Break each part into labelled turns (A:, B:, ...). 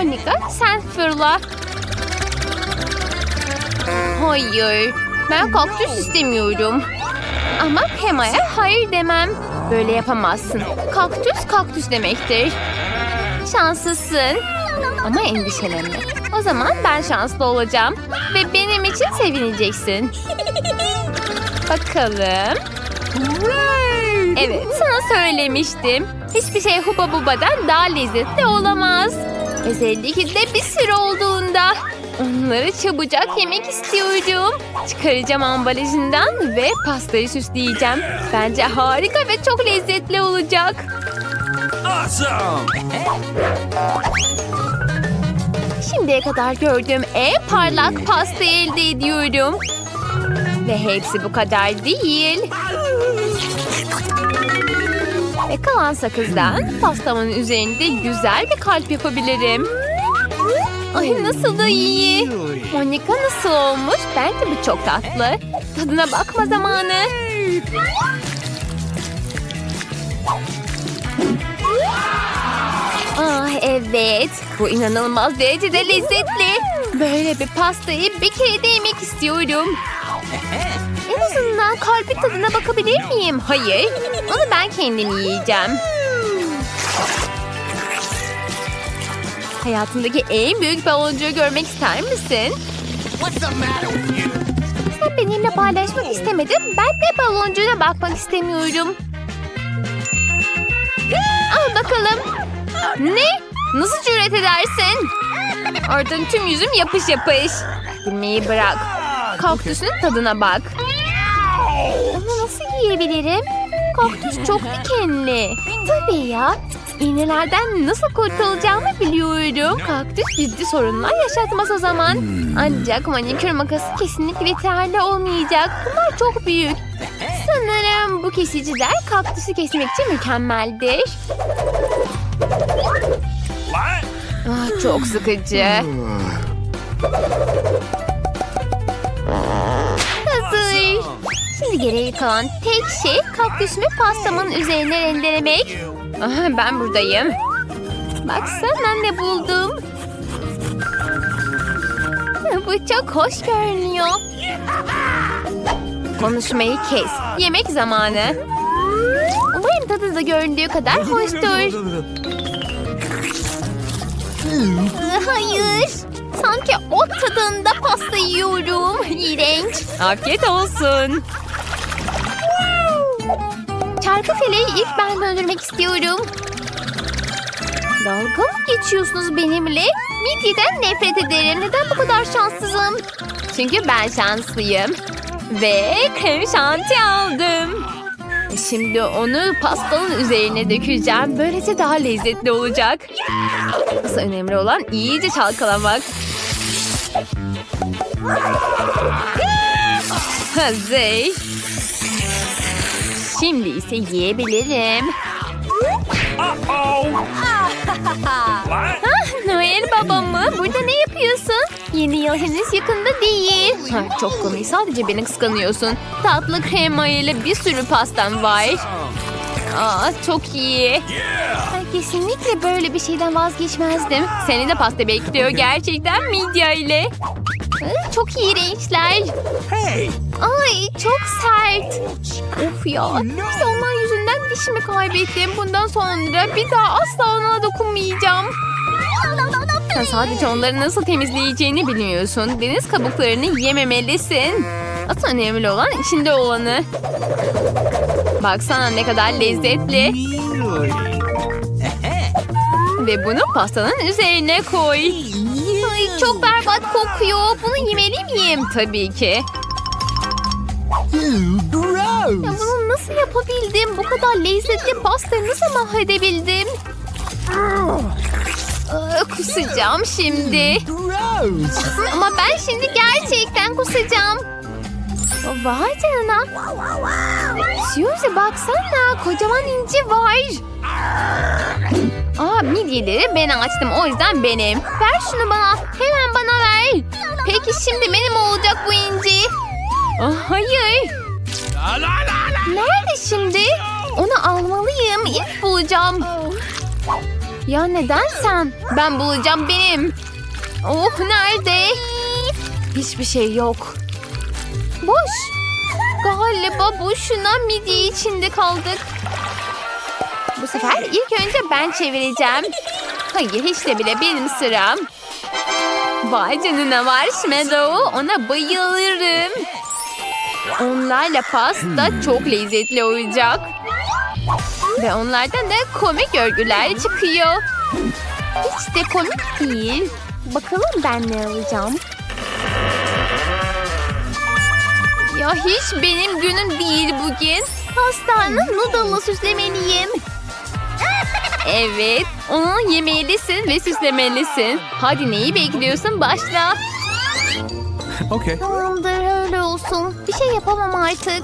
A: Monika sen fırla. Hayır. Ben kaktüs istemiyorum. Ama Pema'ya hayır demem. Böyle yapamazsın. Kaktüs kaktüs demektir. Şanslısın. Ama endişelenme. O zaman ben şanslı olacağım. Ve benim için sevineceksin. Bakalım. Evet sana söylemiştim. Hiçbir şey Huba Buba'dan daha lezzetli olamaz. Özellikle de bir sürü olduğunda. Onları çabucak yemek istiyorum. Çıkaracağım ambalajından ve pastayı süsleyeceğim. Bence harika ve çok lezzetli olacak.
B: Awesome!
A: Şimdiye kadar gördüğüm en parlak pastayı elde ediyorum. Ve hepsi bu kadar değil. Ve kalan sakızdan pastamın üzerinde güzel bir kalp yapabilirim. Ay nasıl da iyi. Monika nasıl olmuş? Bence bu çok tatlı. Tadına bakma zamanı. Ah evet. Bu inanılmaz derecede lezzetli. Böyle bir pastayı bir kere de yemek istiyorum. En azından kalbin tadına bakabilir miyim? Hayır. Onu ben kendim yiyeceğim. Hayatındaki en büyük baloncuğu görmek ister misin? Sen benimle paylaşmak istemedin. Ben de baloncuğuna bakmak istemiyorum. Al bakalım. Ne? Nasıl cüret edersin? Oradan tüm yüzüm yapış yapış. Gülmeyi bırak. Kaktüsün tadına bak. Onu nasıl yiyebilirim? Kaktüs çok dikenli. Tabii ya. İğnelerden nasıl kurtulacağımı biliyorum. Kaktüs ciddi sorunlar yaşatmaz o zaman. Ancak manikür makası kesinlikle yeterli olmayacak. Bunlar çok büyük. Sanırım bu kesiciler kaktüsü kesmek için mükemmeldir. Ah, çok sıkıcı. Şimdi geriye kalan tek şey kaktüsümü pastamın üzerine rendelemek. Ben buradayım. Baksana ne buldum. Bu çok hoş görünüyor. Konuşmayı kes. Yemek zamanı. Umarım tadı da göründüğü kadar hoştur. Hayır. Sanki ot tadında pasta yiyorum. İğrenç. Afiyet olsun. Çarkı feleği ilk ben döndürmek istiyorum. Dalga mı geçiyorsunuz benimle? Midyeden nefret ederim. Neden bu kadar şanssızım? Çünkü ben şanslıyım. Ve krem şanti aldım. Şimdi onu pastanın üzerine dökeceğim. Böylece daha lezzetli olacak. Asıl önemli olan iyice çalkalamak. Hazır. Şimdi ise yiyebilirim.
B: Uh-oh! What?
A: Noel baba mı? Burada ne yapıyorsun? Yeni yıl henüz yakında değil. Ha, çok komik. Sadece beni kıskanıyorsun. Tatlı krema ile bir sürü pastam var. Aa, çok iyi. Ben kesinlikle böyle bir şeyden vazgeçmezdim. Seni de pasta bekliyor gerçekten midye ile. Aa, Çok iğrençler.
B: Hey!
A: Ay çok sert. Of ya. İşte onlar yüzünden dişimi kaybettim. Bundan sonra bir daha asla ona dokunmayacağım. Sen sadece onları nasıl temizleyeceğini bilmiyorsun. Deniz kabuklarını yememelisin. Asıl önemli olan içinde olanı. Baksana ne kadar lezzetli. Ve bunu pastanın üzerine koy. Ay, çok berbat kokuyor. Bunu yemeli miyim? Tabii ki. Ya bunu nasıl yapabildim? Bu kadar lezzetli pastayı nasıl mahvedebildim? Aa, kusacağım şimdi. Ama ben şimdi gerçekten kusacağım. Vay canına. Suzy baksana kocaman inci var. Aa midyeleri ben açtım o yüzden benim. Ver şunu bana hemen bana ver. Peki şimdi benim olacak bu inci. Aa, hayır. Nerede şimdi? Onu almalıyım. İlk bulacağım. Ya neden sen? Ben bulacağım benim. Oh nerede? Hiçbir şey yok. Boş. Galiba boşuna midye içinde kaldık. Sefer ilk önce ben çevireceğim. Hayır hiç de bile benim sıram. Vay canına marshmallow. Ona bayılırım. Onlarla pasta çok lezzetli olacak. Ve onlardan da komik örgüler çıkıyor. Hiç de komik değil. Bakalım ben ne alacağım. Ya hiç benim günüm değil bugün. Pastanın noodle'la süslemeliyim. Evet, onu yemelisin ve süslemelisin. Hadi neyi bekliyorsun? Başla.
B: Okay.
A: Tamamdır öyle olsun. Bir şey yapamam artık.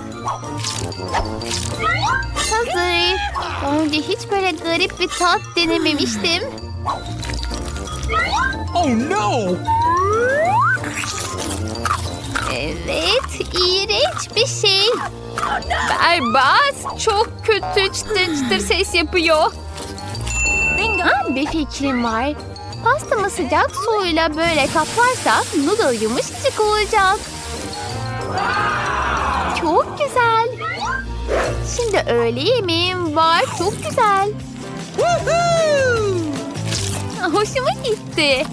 A: Hazır. Daha önce hiç böyle garip bir tat denememiştim.
B: Oh no!
A: Evet, iğrenç bir şey. Berbat, çok kötü çıtır çıtır ses yapıyor. Bir fikrim var. Pastamı sıcak suyla böyle kaplarsak noodle yumuşacık olacak. Çok güzel. Şimdi öğle yemeğim var. Çok güzel. Hoşuma gitti.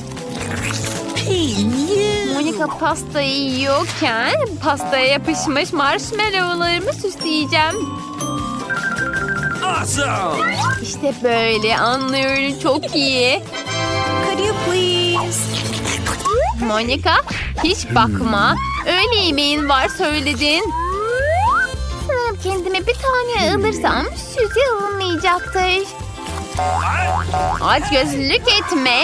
A: Monica pastayı yiyorken pastaya yapışmış marshmallowlarımı süsleyeceğim.
B: Awesome!
A: İşte böyle anlıyorum çok iyi.
C: Could you please?
A: Monica hiç bakma. Öğle yemeğin var söyledin. Sanırım kendime bir tane alırsam süzü alınmayacaktır. Aç gözlülük etme.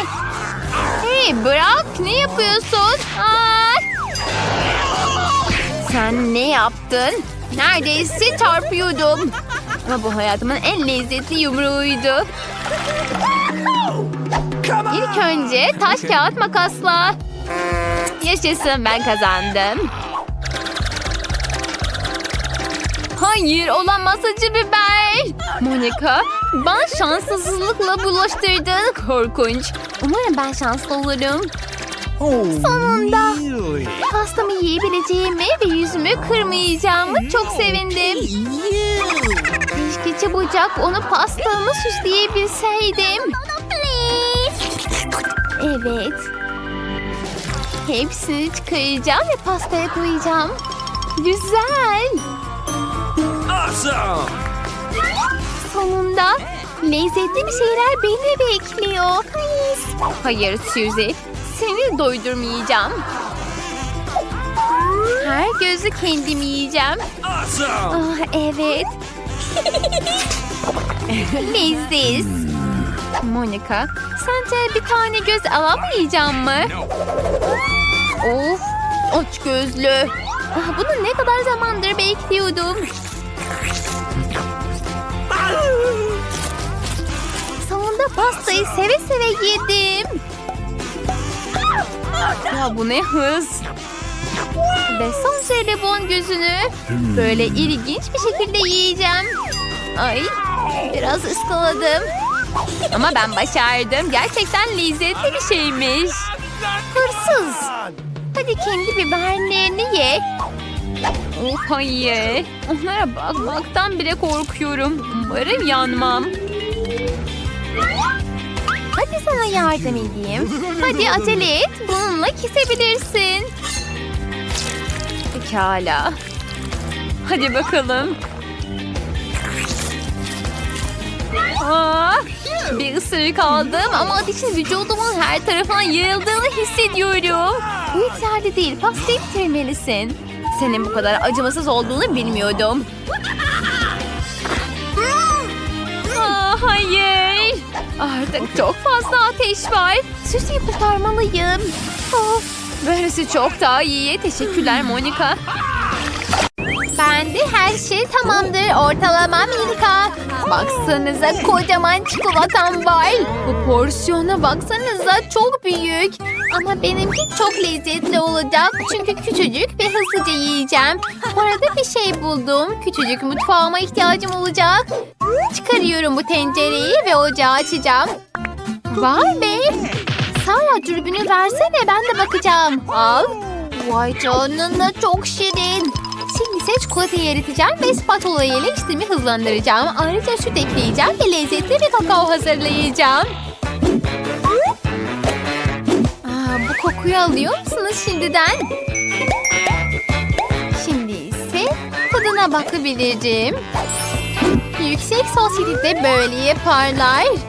A: Hey bırak ne yapıyorsun? Ay! Sen ne yaptın? Neredeyse çarpıyordum. Ama bu hayatımın en lezzetli yumruğuydu. İlk önce taş kağıt makasla. Yaşasın ben kazandım. Hayır olamaz acı biber. Monica bana şanssızlıkla bulaştırdın. Korkunç. Umarım ben şanslı olurum.
B: Oh,
A: Sonunda. Pastamı yiyebileceğimi ve yüzümü kırmayacağımı çok sevindim. Keşke çabucak onu pastamı süsleyebilseydim. Evet. Hepsini çıkaracağım ve pastaya koyacağım. Güzel.
B: Awesome!
A: Sonunda lezzetli bir şeyler beni bekliyor. Hayır Suzy, seni doydurmayacağım. Her gözü kendim yiyeceğim.
B: Awesome!
A: Ah evet. Leziz. Monica, sence bir tane göz alamayacağım mı? Of, aç gözlü. Ah, bunu ne kadar zamandır bekliyordum. Sonunda pastayı seve seve yedim. Ya bu ne hız. Ve son jelibon gözünü böyle ilginç bir şekilde yiyeceğim. Ay biraz ıskaladım. Ama ben başardım. Gerçekten lezzetli bir şeymiş. Hırsız. Hadi kendi biberlerini ye. Oh hayır. Onlara bakmaktan bile korkuyorum. Umarım yanmam. Hadi sana yardım edeyim. Hadi acele et. Bununla kesebilirsin. Pekala. Hadi bakalım. Aa, bir ısırık aldım ama ateşin vücudumun her tarafına yayıldığını hissediyorum. Bu yeterli değil. Pastayı bitirmelisin. Senin bu kadar acımasız olduğunu bilmiyordum. Aa, hayır. Artık çok fazla ateş var. Süsü kurtarmalıyım. Of, böylesi çok daha iyi. Teşekkürler Monica. Bende her şey tamamdır. Ortalama Milka. Baksanıza kocaman çikolatam var. Bu porsiyona baksanıza çok büyük. Ama benimki çok lezzetli olacak. Çünkü küçücük ve hızlıca yiyeceğim. Bu arada bir şey buldum. Küçücük mutfağıma ihtiyacım olacak. Çıkarıyorum bu tencereyi ve ocağı açacağım. Vay be. Sara dürbünü versene ben de bakacağım. Al. Vay canına çok şirin. Şimdi ise çikolatayı eriteceğim ve spatula ile işlemi hızlandıracağım. Ayrıca süt ekleyeceğim ve lezzetli bir kakao hazırlayacağım. Aa, bu kokuyu alıyor musunuz şimdiden? Şimdi ise tadına bakabilirim. Yüksek sosyetede böyle yaparlar.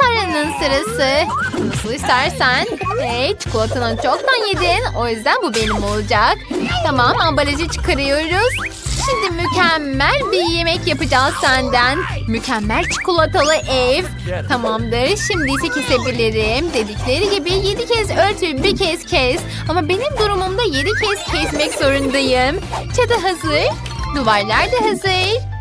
A: Sara'nın sırası. Nasıl istersen. Hey çikolatanı çoktan yedin. O yüzden bu benim olacak. Tamam ambalajı çıkarıyoruz. Şimdi mükemmel bir yemek yapacağız senden. Mükemmel çikolatalı ev. Tamamdır. Şimdi ise kesebilirim. Dedikleri gibi yedi kez ört ve bir kez kes. Ama benim durumumda yedi kez kesmek zorundayım. Çatı hazır. Duvarlar da hazır.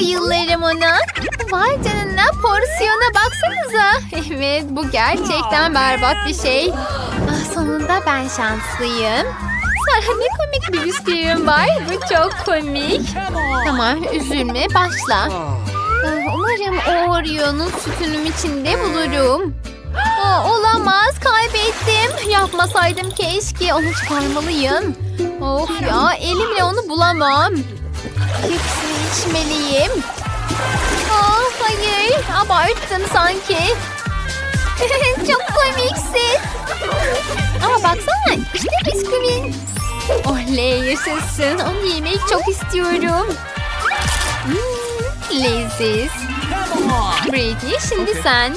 A: Bayılırım ona. Vay canına porsiyona baksanıza. Evet bu gerçekten berbat bir şey. Ah, sonunda ben şanslıyım. Sara ne komik bir bisküvim var. Bu çok komik. Tamam üzülme başla. Ah, Umarım o Oreo'nun sütünün içinde bulurum. Aa, olamaz kaybettim. Yapmasaydım keşke onu çıkarmalıyım. Of ya elimle onu bulamam. Hepsini içmeliyim. Aa, hayır abarttım sanki. Çok komiksin. Ama baksana işte bisküvin. Oley yaşasın onu yemek çok istiyorum. Hmm, leziz. Britney şimdi sen.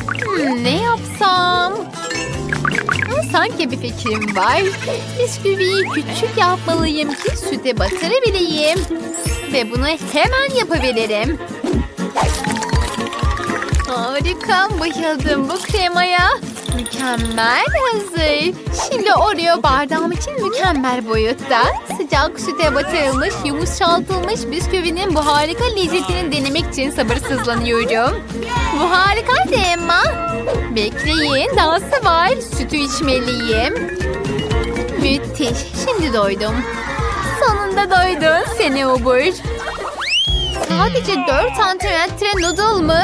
A: Hmm, ne yapsam? Hmm, Sanki bir fikrim var. Bisküviyi küçük yapmalıyım ki süte batırabileyim. Ve bunu hemen yapabilirim. Harika, bayıldım bu kremaya. Mükemmel hazır. Şimdi Oreo bardağım için mükemmel boyutta. Sıcak süte batırılmış, yumuşatılmış bisküvinin bu harika lezzetini denemek için sabırsızlanıyorum. Bu harikaydı Emma. Bekleyin, dahası var. Sütü içmeliyim. Müthiş, şimdi doydum. Sonunda doydun seni obur. Sadece 4 santimetre noodle mı?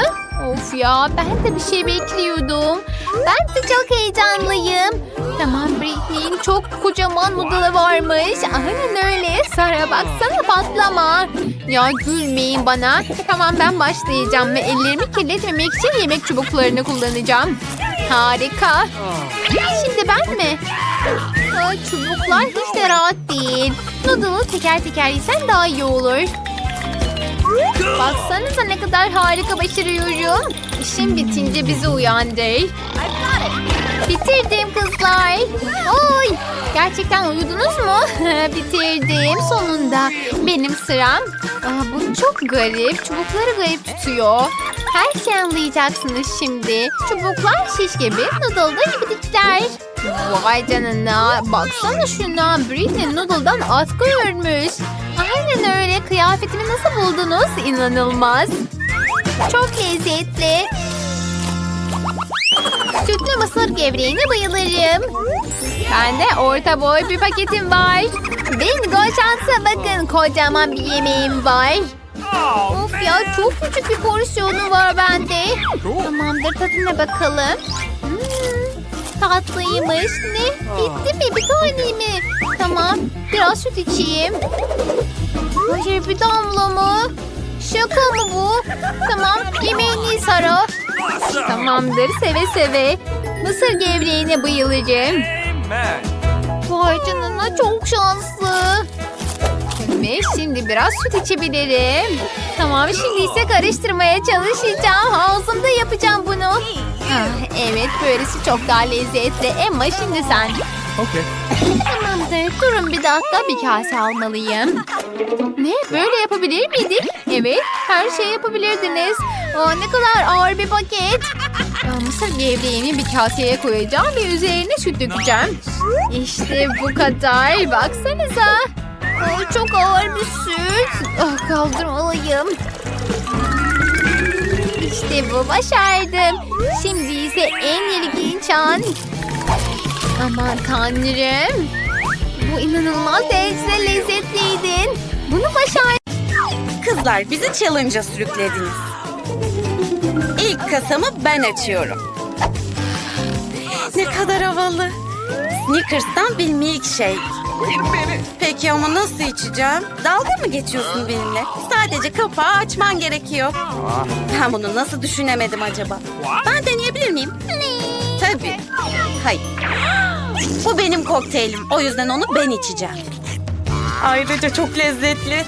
A: Of ya ben de bir şey bekliyordum. Ben de çok heyecanlıyım. Tamam Britney'in çok kocaman noodle'ı varmış. Aynen öyle. Sara baksana patlama. Ya gülmeyin bana. Tamam ben başlayacağım ve ellerimi kirletmemek için yemek çubuklarını kullanacağım. Harika. Şimdi ben mi? Aa, çubuklar hiç de rahat değil. Noodle'ı teker teker yesen daha iyi olur. Baksanıza ne kadar harika başarıyorum. İşim bitince bizi uyandır. Bitirdim kızlar. Oy, gerçekten uyudunuz mu? Bitirdim sonunda. Benim sıram. Aa, bu çok garip. Çubukları garip tutuyor. Her şeyi anlayacaksınız şimdi. Çubuklar şiş gibi, noodle'da ibidikler. Vay canına. Baksana şuna. Britney noodle'dan atkı örmüş. Aynen öyle. Kıyafetimi nasıl buldunuz? İnanılmaz. Çok lezzetli. Sütlü mısır gevreğine bayılırım. Bende orta boy bir paketim var. Bingo şansa bakın kocaman bir yemeğim var. Of ya çok küçük bir porsiyonu var bende. Tamamdır tadına bakalım. Hmm, tatlıymış. Ne? Bitti mi? Bir tane mi? Tamam. Biraz süt içeyim. Bir damla mı? Şaka mı bu? Tamam yemeğini Sara. Tamamdır seve seve. Mısır gevreğine.
B: Amen.
A: Vay canına çok şanslı. Ve şimdi biraz süt içebilirim. Tamam şimdi ise karıştırmaya çalışacağım. Ağzımda yapacağım bunu. Ah, evet böylesi çok daha lezzetli. Emma şimdi sen.
B: Okay.
A: Tamamdır durun bir dakika bir kase almalıyım. Ne böyle yapabilir miydik? Evet her şeyi yapabilirdiniz. Aa, ne kadar ağır bir paket. Aa, Mısır gevreğini bir kaseye koyacağım ve üzerine süt dökeceğim. İşte bu kadar. Baksanıza. Aa, çok ağır bir süt. Ah, kaldırmalıyım. İşte bu başardım. Şimdi ise en ilginç an. Aman tanrım. Bu inanılmaz derecede lezzetliydin. Bunu başar.
C: Kızlar bizi challenge'a sürüklediniz. İlk kasamı ben açıyorum. Ne kadar havalı. Snickers'tan bir milkshake. Peki ama nasıl içeceğim? Dalga mı geçiyorsun benimle? Sadece kapağı açman gerekiyor. Ben bunu nasıl düşünemedim acaba? Ben deneyebilir miyim? Tabii. Hayır. Bu benim kokteylim. O yüzden onu ben içeceğim. Ayrıca çok lezzetli.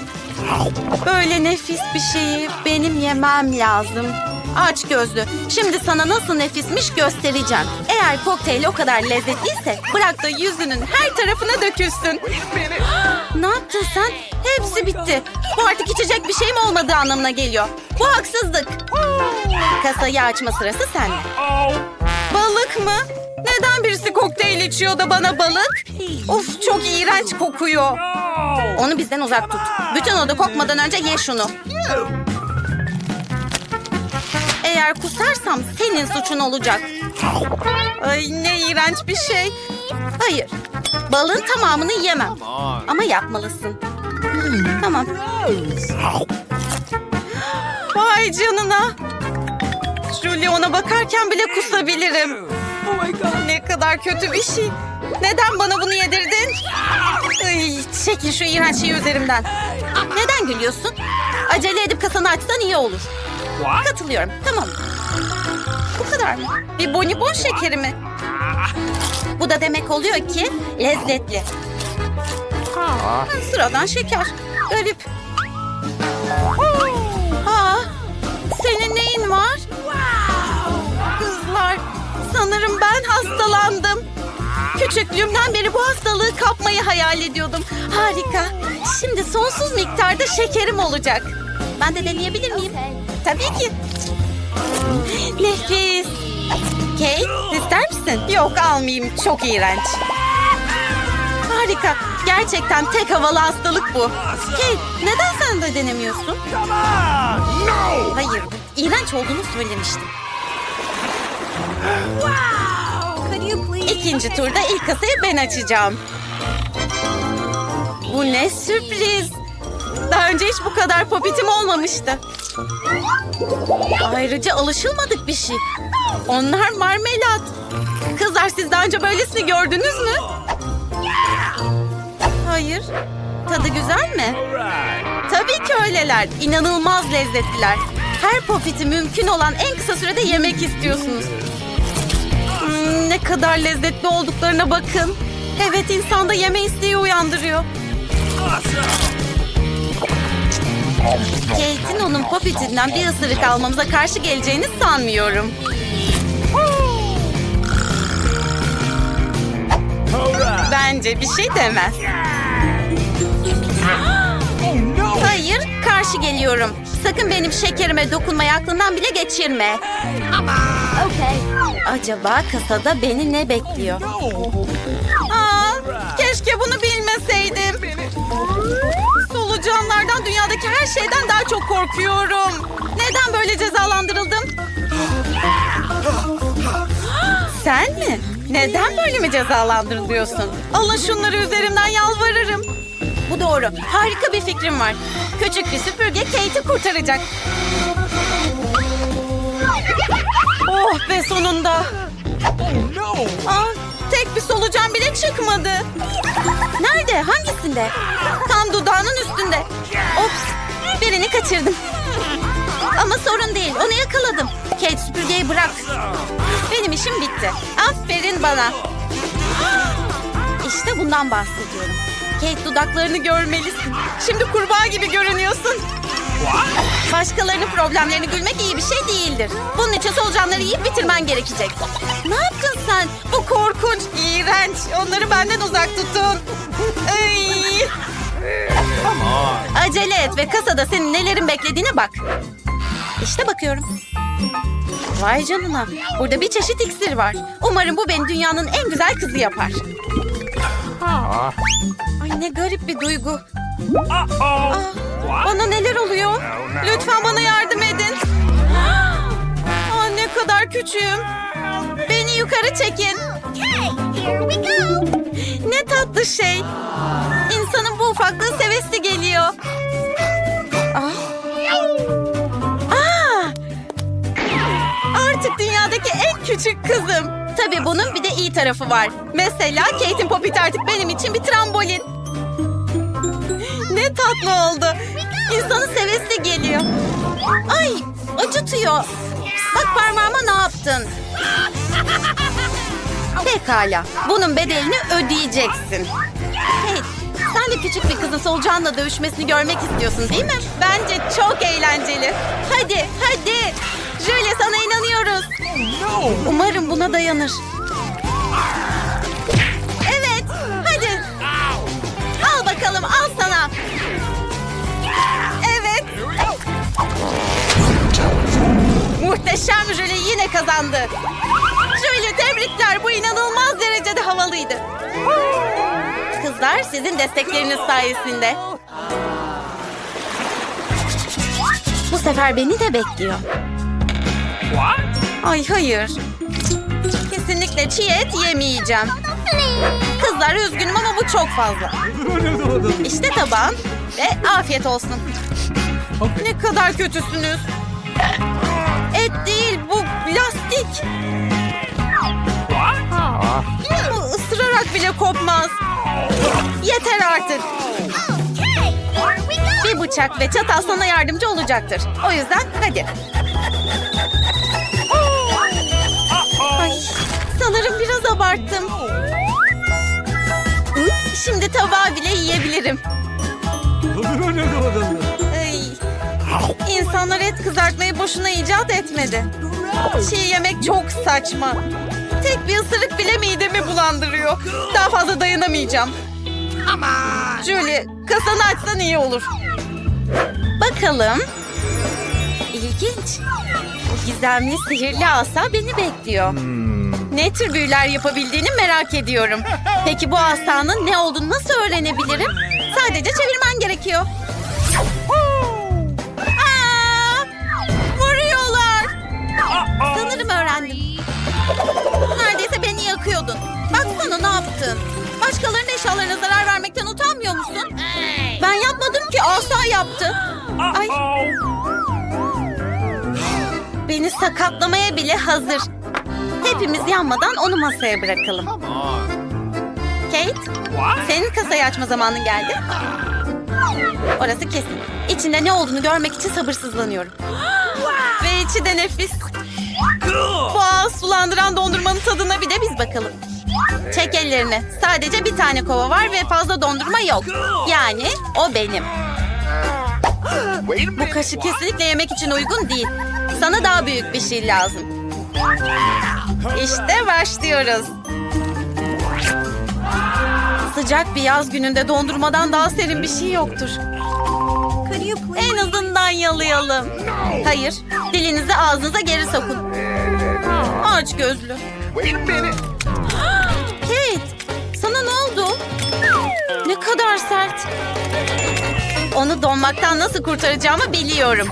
C: Böyle nefis bir şeyi benim yemem lazım. Aç gözlü. Şimdi sana nasıl nefismiş göstereceğim. Eğer kokteyl o kadar lezzetliyse bırak da yüzünün her tarafına dökülsün. ne yaptın sen? Hepsi bitti. Bu artık içecek bir şeyim olmadığı anlamına geliyor. Bu haksızlık. Kasayı açma sırası sende. Balık mı? Neden birisi kokteyl içiyor da bana balık? Of çok iğrenç kokuyor. Onu bizden uzak tut. Bütün oda kokmadan önce ye şunu. Eğer kusarsam senin suçun olacak. Ay ne iğrenç bir şey. Hayır. Balın tamamını yemem. Ama yapmalısın. Tamam. Vay canına. Julie ona bakarken bile kusabilirim. Ne kadar kötü bir şey. Neden bana bunu yedirdin? Ay, çekin şu iğrenç şeyi üzerimden. Neden gülüyorsun? Acele edip kasanı açsan iyi olur. Katılıyorum. Tamam. Bu kadar mı? Bir bonibon şekeri mi? Bu da demek oluyor ki lezzetli. Ha, sıradan şeker. Garip. Aa, senin neyin var? Kızlar, sanırım ben hastalandım. Küçüklüğümden beri bu hastalığı kapmayı hayal ediyordum. Harika. Şimdi sonsuz miktarda şekerim olacak. Ben de deneyebilir miyim? Tabii ki. Nefis. Kate, ister misin? Yok almayayım. Çok iğrenç. Harika. Gerçekten tek havalı hastalık bu. Kate, neden sen de denemiyorsun? Hayır, iğrenç olduğunu söylemiştim. İkinci turda ilk kasayı ben açacağım. Bu ne sürpriz. Daha önce hiç bu kadar popitim olmamıştı. Ayrıca alışılmadık bir şey. Onlar marmelat. Kızlar siz daha önce böylesini gördünüz mü? Hayır. Tadı güzel mi? Tabii ki öyleler. İnanılmaz lezzetliler. Her popiti mümkün olan en kısa sürede yemek istiyorsunuz. Hmm, ne kadar lezzetli olduklarına bakın. Evet insanda yeme isteği uyandırıyor. Kate'in onun popitinden bir ısırık almamıza karşı geleceğini sanmıyorum. Bence bir şey demez. Hayır, karşı geliyorum. Sakın benim şekerime dokunmayı aklından bile geçirme.
D: Okay.
C: Acaba kasada beni ne bekliyor? Aa, keşke bunu bilmeseydim. Her şeyden daha çok korkuyorum. Neden böyle cezalandırıldım? Sen mi? Neden böyle mi cezalandırılıyorsun? Alın şunları üzerimden yalvarırım. Bu doğru. Harika bir fikrim var. Küçük bir süpürge Kate'i kurtaracak. Oh be sonunda. Aa, tek bir solucan bile çıkmadı. Nerede? Hangisinde? Tam dudağının üstünde. Ops. Birini kaçırdım. Ama sorun değil. Onu yakaladım. Kate süpürgeyi bırak. Benim işim bitti. Aferin bana. İşte bundan bahsediyorum. Kate dudaklarını görmelisin. Şimdi kurbağa gibi görünüyorsun. Başkalarının problemlerini gülmek iyi bir şey değildir. Bunun için solucanları yiyip bitirmen gerekecek. Ne yaptın sen? Bu korkunç, iğrenç. Onları benden uzak tutun. Ay. Acele et ve kasada senin nelerin beklediğine bak. İşte bakıyorum. Vay canına. Burada bir çeşit iksir var. Umarım bu beni dünyanın en güzel kızı yapar. Ay ne garip bir duygu. Aa,
B: What?
C: bana neler oluyor? Lütfen bana yardım edin. Aa, ne kadar küçüğüm. Beni yukarı çekin.
D: Okay, here we go.
C: Ne tatlı şey. İnsanın bu ufaklığı sevesi geliyor. Ah. Aa! Artık dünyadaki en küçük kızım. Tabii bunun bir de iyi tarafı var. Mesela Kate'in popit artık benim için bir trambolin. Ne tatlı oldu. İnsanın sevesi geliyor. Ay acıtıyor. Bak parmağıma ne yaptın? Pekala. Bunun bedelini ödeyeceksin. Hey, sen de küçük bir kızın solucanla dövüşmesini görmek istiyorsun değil mi? Bence çok eğlenceli. Hadi, hadi. Julia sana inanıyoruz. Umarım buna dayanır. Evet, hadi. Al bakalım, al sana. Evet. Muhteşem Julie yine kazandı. Havalıydı. Kızlar sizin destekleriniz sayesinde. Bu sefer beni de bekliyor. Ay hayır. Kesinlikle çiğ et yemeyeceğim. Kızlar üzgünüm ama bu çok fazla. İşte tabağın ve afiyet olsun. Ne kadar kötüsünüz. Et değil bu lastik.
B: What?
C: Bu ısırarak bile kopmaz. Yeter artık. Bir bıçak ve çatal sana yardımcı olacaktır. O yüzden hadi. Ay, sanırım biraz abarttım. Şimdi tabağı bile yiyebilirim. Ay, insanlar et kızartmayı boşuna icat etmedi. Çiğ yemek çok saçma. Tek bir ısırık bile midemi bulandırıyor. Daha fazla dayanamayacağım. Julie, kasanı açsan iyi olur. Bakalım. İlginç. Bu gizemli sihirli asa beni bekliyor. Ne tür büyüler yapabildiğini merak ediyorum. Peki bu asanın ne olduğunu nasıl öğrenebilirim? Sadece çevirmen gerekiyor. Aa, vuruyorlar. Sanırım öğrendim. Yakıyordun. Baksana ne yaptın. Başkalarının eşyalarına zarar vermekten utanmıyor musun? Ben yapmadım ki asa yaptı. Ay beni sakatlamaya bile hazır. Hepimiz yanmadan onu masaya bırakalım. Kate, senin kasayı açma zamanın geldi. Orası kesin. İçinde ne olduğunu görmek için sabırsızlanıyorum. Ve içi de nefis. Boğaz sulandıran dondurmanın tadına bir de biz bakalım. Çek ellerini. Sadece bir tane kova var ve fazla dondurma yok. Yani o benim. Bu kaşık kesinlikle yemek için uygun değil. Sana daha büyük bir şey lazım. İşte başlıyoruz. Sıcak bir yaz gününde dondurmadan daha serin bir şey yoktur. En azından yalayalım. Hayır, dilinizi ağzınıza geri sokun. Aç gözlü.
B: Wait a minute.
C: Kate, sana ne oldu? Ne kadar sert. Onu donmaktan nasıl kurtaracağımı biliyorum.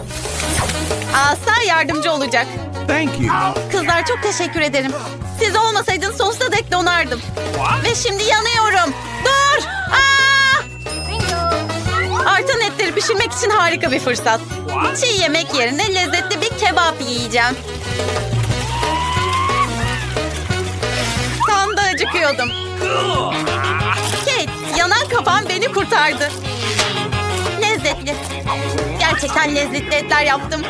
C: Asa yardımcı olacak.
B: Thank you.
C: Kızlar çok teşekkür ederim. Siz olmasaydınız sonsuza dek donardım.
B: What?
C: Ve şimdi yanıyorum. Dur! Aa! Martın etleri pişirmek için harika bir fırsat. Çiğ yemek yerine lezzetli bir kebap yiyeceğim. Acıkıyordum. Kate, yanan kafam beni kurtardı. Lezzetli. Gerçekten lezzetli etler yaptım.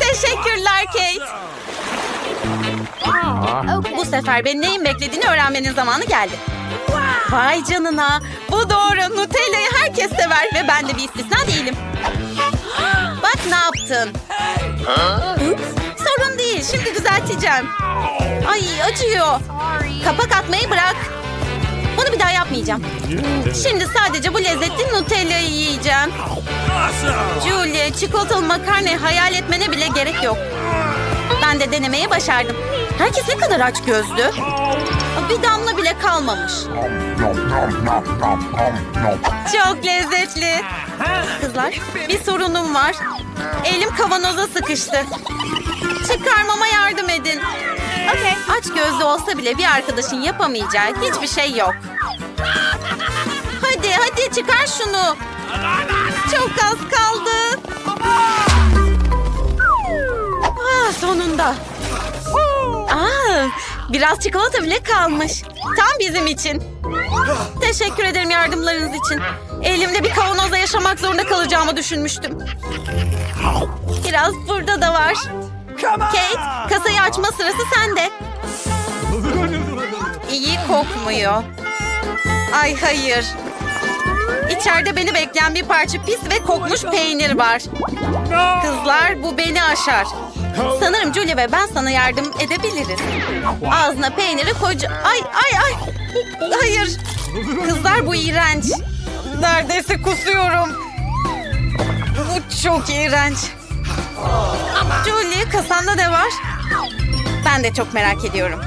C: Teşekkürler Kate. Bu sefer beni neyin beklediğini öğrenmenin zamanı geldi. Vay canına. Bu doğru. Nutella'yı herkes sever ve ben de bir istisna değilim. Bak ne yaptın. Şimdi düzelteceğim. Ay acıyor. Kapak atmayı bırak. Bunu bir daha yapmayacağım. Şimdi sadece bu lezzetli Nutella'yı yiyeceğim. Julie, çikolatalı makarnayı hayal etmene bile gerek yok. Ben de denemeyi başardım. Herkes ne kadar aç gözlü. Bir damla bile kalmamış. Çok lezzetli. Kızlar, bir sorunum var. Elim kavanoza sıkıştı. Çıkarmama yardım edin. Okey. Aç gözlü olsa bile bir arkadaşın yapamayacağı hiçbir şey yok. Hadi hadi çıkar şunu. Çok az kaldı. Ah, sonunda. Biraz çikolata bile kalmış. Tam bizim için. Teşekkür ederim yardımlarınız için. Elimde bir kavanozda yaşamak zorunda kalacağımı düşünmüştüm. Biraz burada da var. Kate, kasayı açma sırası sende. İyi kokmuyor. Ay hayır. İçeride beni bekleyen bir parça pis ve kokmuş peynir var. Kızlar bu beni aşar. Sanırım Julie ve ben sana yardım edebiliriz. Ağzına peyniri koca... Ay ay ay. Hayır. Kızlar bu iğrenç. Neredeyse kusuyorum. Bu çok iğrenç. Julie kasanda ne var? Ben de çok merak ediyorum.